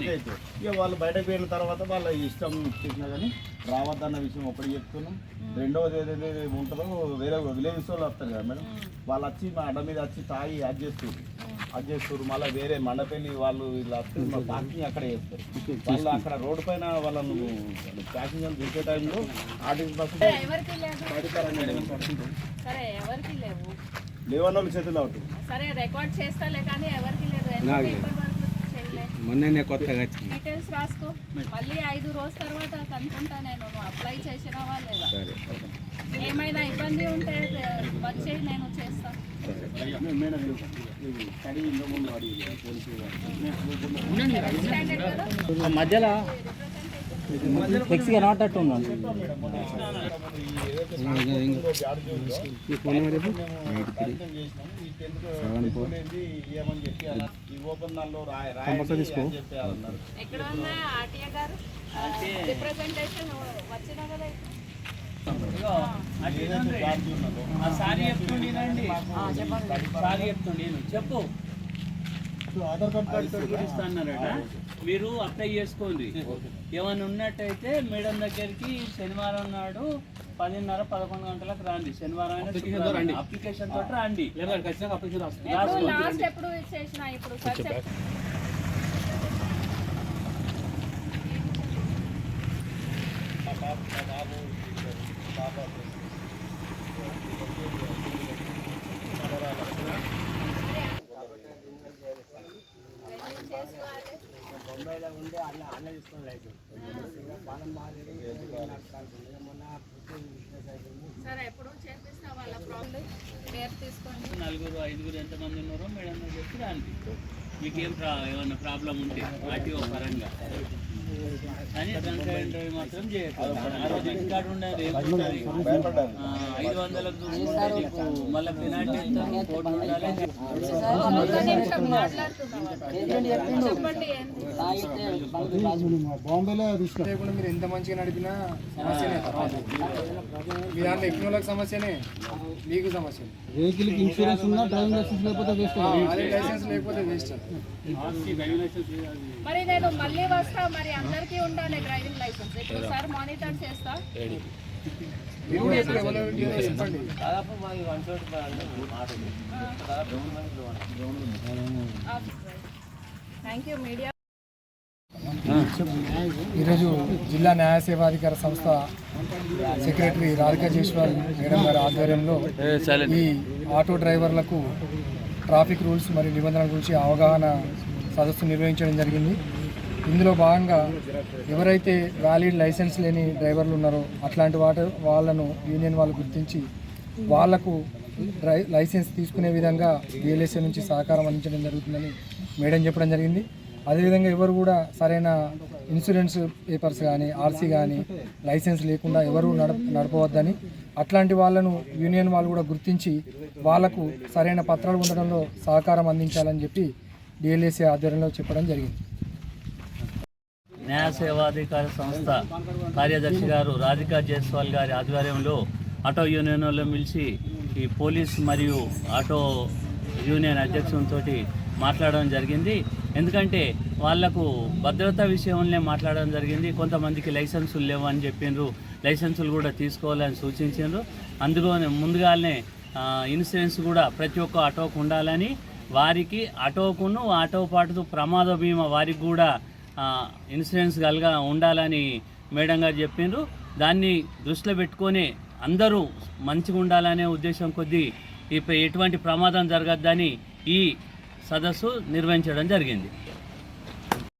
పంచాయతీ ఇక వాళ్ళు బయటకు పోయిన తర్వాత వాళ్ళ ఇష్టం చేసినా కానీ రావద్దన్న విషయం ఒకటి చెప్తున్నాం. రెండవది ఏదైతే ఉంటుందో వేరే విలేజ్ వాళ్ళు వస్తారు కదా మేడం. వాళ్ళు వచ్చి మా అడ్డ మీద వచ్చి తాగి అది చేస్తారు. అది చేస్తారు. మళ్ళీ వేరే మండపల్లి వాళ్ళు వీళ్ళు వస్తే మా పార్కింగ్ అక్కడ చేస్తారు. వాళ్ళు అక్కడ రోడ్డు పైన వాళ్ళను ప్యాసింజర్ దించే టైంలో ఆర్టీసీ బస్సు లేవన్న వాళ్ళు చేతులు అవుతుంది సరే రికార్డ్ చేస్తాలే కానీ ఎవరికి లేదు. మొన్ననే కొత్తగా వచ్చింది. డీటెయిల్స్ రాసుకో. మళ్ళీ ఐదు రోజుల తర్వాత కనుక్కుంటా నేను. అప్లై చేసినావా లేదా ఏమైనా ఇబ్బంది ఉంటే వచ్చి నేను చేస్తా. మేడం ఇది స్టడీ ఇంత ముందు అడిగి స్టాండర్డ్ కదా మధ్యలో ఫ్లెక్సీ కనబడట్టు ఉన్నాను ఈ ఫోన్ నెంబర్ సారీ చెప్తుండేనండి సారీ చెప్తుండే చెప్పు. ఆధార్ కార్డ్ ఇస్తా అన్నారట మీరు అప్లై చేసుకోండి. ఏమైనా ఉన్నట్టయితే మేడం దగ్గరికి శనివారం నాడు పదిన్నర పదకొండు గంటలకు రండి. శనివారం అయినా. అప్లికేషన్ తోటి రండి. ఎప్పుడు లాస్ట్ ఎప్పుడు చేసిన ఇప్పుడు సార్ చెప్ సరే ఎప్పుడు చేపిస్తా వాళ్ళ ప్రాబ్లం పేరు తీసుకోండి. నలుగురు ఐదుగురు ఎంతమంది ఉన్నారో మేడం చెప్పి రండి. మీకేం ప్రా ఏమన్నా ప్రాబ్లం ఉంటే ఆర్టీఓ పరంగా. కానీ డ్రంక్ మాత్రం ఆ రోజు ఇంటికాడ ఉండేది ఐదు వందలకు చూసుకుంటే నీకు మళ్ళీ పెనాల్టీ కోర్టు ఉండాలి లేకుండా మీరు ఎంత మంచిగా నడిపినా సమస్యనే. మీ దాంట్లో సమస్యనే. మీకు సమస్యనే. వెహికల్ ఇన్సూరెన్స్ ఉన్నా డ్రైవింగ్ లైసెన్స్ లేకపోతే వేస్ట్ లైసెన్స్ లేకపోతే వేస్ట్ మరి నేను మళ్ళీ వస్తా మరి అందరికీ ఉండాలి డ్రైవింగ్ లైసెన్స్. ఇప్పుడు సార్ మానిటర్ చేస్తా. థ్యాంక్ యూ మీడియా ఈరోజు జిల్లా న్యాయ సేవాధికార సంస్థ సెక్రటరీ రాధికా జైస్వాల్ మేడం గారి ఆధ్వర్యంలో ఈ ఆటో డ్రైవర్లకు ట్రాఫిక్ రూల్స్ మరియు నిబంధనల గురించి అవగాహన సదస్సు నిర్వహించడం జరిగింది. ఇందులో భాగంగా ఎవరైతే వ్యాలిడ్ లైసెన్స్ లేని డ్రైవర్లు ఉన్నారో అట్లాంటి వాటి వాళ్ళను యూనియన్ వాళ్ళు గుర్తించి వాళ్ళకు డ్రై లైసెన్స్ తీసుకునే విధంగా బిఎల్ఎస్ఏ నుంచి సహకారం అందించడం జరుగుతుందని మేడం చెప్పడం జరిగింది. అదేవిధంగా ఎవరు కూడా సరైన ఇన్సూరెన్స్ పేపర్స్ కానీ ఆర్సీ కానీ లైసెన్స్ లేకుండా ఎవరు నడ నడపవద్దని అట్లాంటి వాళ్ళను యూనియన్ వాళ్ళు కూడా గుర్తించి వాళ్ళకు సరైన పత్రాలు ఉండడంలో సహకారం అందించాలని చెప్పి డిఎల్ఏసీ ఆధ్వర్యంలో చెప్పడం జరిగింది. న్యాయ సేవాధికార సంస్థ కార్యదర్శి గారు రాధికా జైస్వాల్ గారి ఆధ్వర్యంలో ఆటో యూనియన్లో మిలిచి ఈ పోలీస్ మరియు ఆటో యూనియన్ అధ్యక్షులతో మాట్లాడడం జరిగింది. ఎందుకంటే వాళ్ళకు భద్రతా విషయంలోనే మాట్లాడడం జరిగింది. కొంతమందికి లైసెన్సులు లేవు అని చెప్పిండ్రు లైసెన్సులు కూడా తీసుకోవాలని సూచించారు అందులోనే ముందుగానే ఇన్సూరెన్స్ కూడా ప్రతి ఒక్క ఆటోకు ఉండాలని వారికి ఆటోకును ఆటో పాటుతో ప్రమాద బీమా వారికి కూడా ఇన్సూరెన్స్ కలగా ఉండాలని మేడం గారు చెప్పిండ్రు దాన్ని దృష్టిలో పెట్టుకొని అందరూ మంచిగా ఉండాలనే ఉద్దేశం కొద్దీ ఇప్పుడు ఎటువంటి ప్రమాదం జరగద్దని ఈ సదస్సు నిర్వహించడం జరిగింది.